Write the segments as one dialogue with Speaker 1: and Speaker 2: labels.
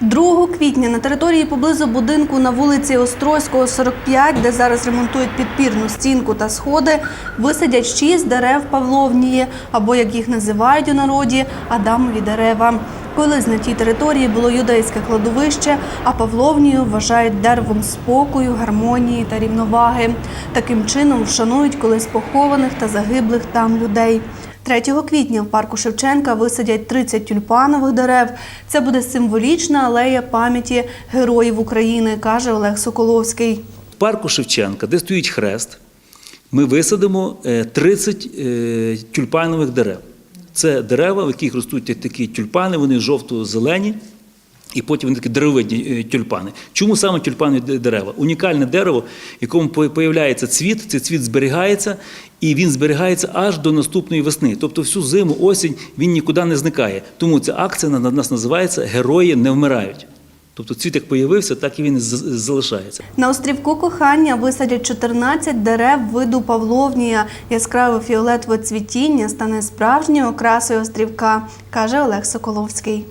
Speaker 1: 2 квітня на території поблизу будинку на вулиці Острозького, 45, де зараз ремонтують підпірну стінку та сходи, висадять шість дерев Павловнії, або як їх називають у народі, Адамові дерева. Колись на тій території було юдейське кладовище, а Павловнію вважають деревом спокою, гармонії та рівноваги. Таким чином вшанують колись похованих та загиблих там людей. 3 квітня в парку Шевченка висадять 30 тюльпанових дерев. Це буде символічна алея пам'яті героїв України, каже Олег Соколовський.
Speaker 2: В парку Шевченка, де стоїть хрест, ми висадимо е, 30 е, тюльпанових дерев. Це дерева, в яких ростуть такі тюльпани, вони жовто-зелені. І потім вони такі деревидні е, тюльпани. Чому саме тюльпани дерева? Унікальне дерево, якому появляється цвіт, цей цвіт зберігається, і він зберігається аж до наступної весни. Тобто всю зиму, осінь він нікуди не зникає. Тому ця акція на на нас називається Герої не вмирають. Тобто цвіт як появився, так і він залишається.
Speaker 1: На острівку кохання висадять 14 дерев виду Павловнія. Яскраве фіолетове цвітіння стане справжньою окрасою острівка, каже Олег Соколовський.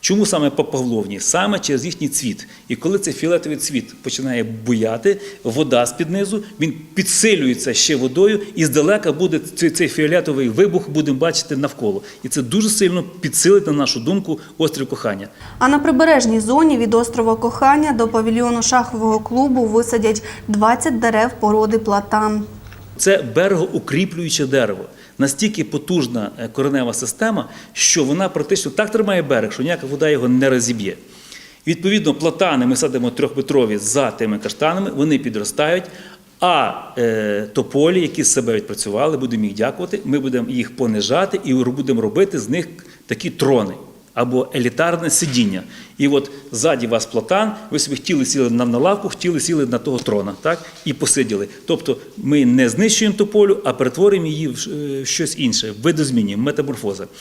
Speaker 2: Чому саме по? Саме через їхній цвіт. І коли цей фіолетовий цвіт починає буяти, вода з-під низу, він підсилюється ще водою, і здалека буде цей, цей фіолетовий вибух, будемо бачити навколо. І це дуже сильно підсилить, на нашу думку, острів кохання.
Speaker 1: А на прибережній зоні від острова Кохання до павільйону шахового клубу висадять 20 дерев породи платан.
Speaker 2: Це берегоукріплююче дерево. Настільки потужна е, коренева система, що вона практично так тримає берег, що ніяка вода його не розіб'є. Відповідно, платани ми садимо трьохметрові за тими каштанами, вони підростають. А е, тополі, які з себе відпрацювали, будемо їх дякувати. Ми будемо їх понижати і будемо робити з них такі трони або елітарне сидіння. І от ззаді вас платан, ви собі хотіли сіли на, лавку, хотіли сіли на того трона, так? І посиділи. Тобто ми не знищуємо тополю, а перетворюємо її в е, щось інше, видозмінюємо, метаморфоза.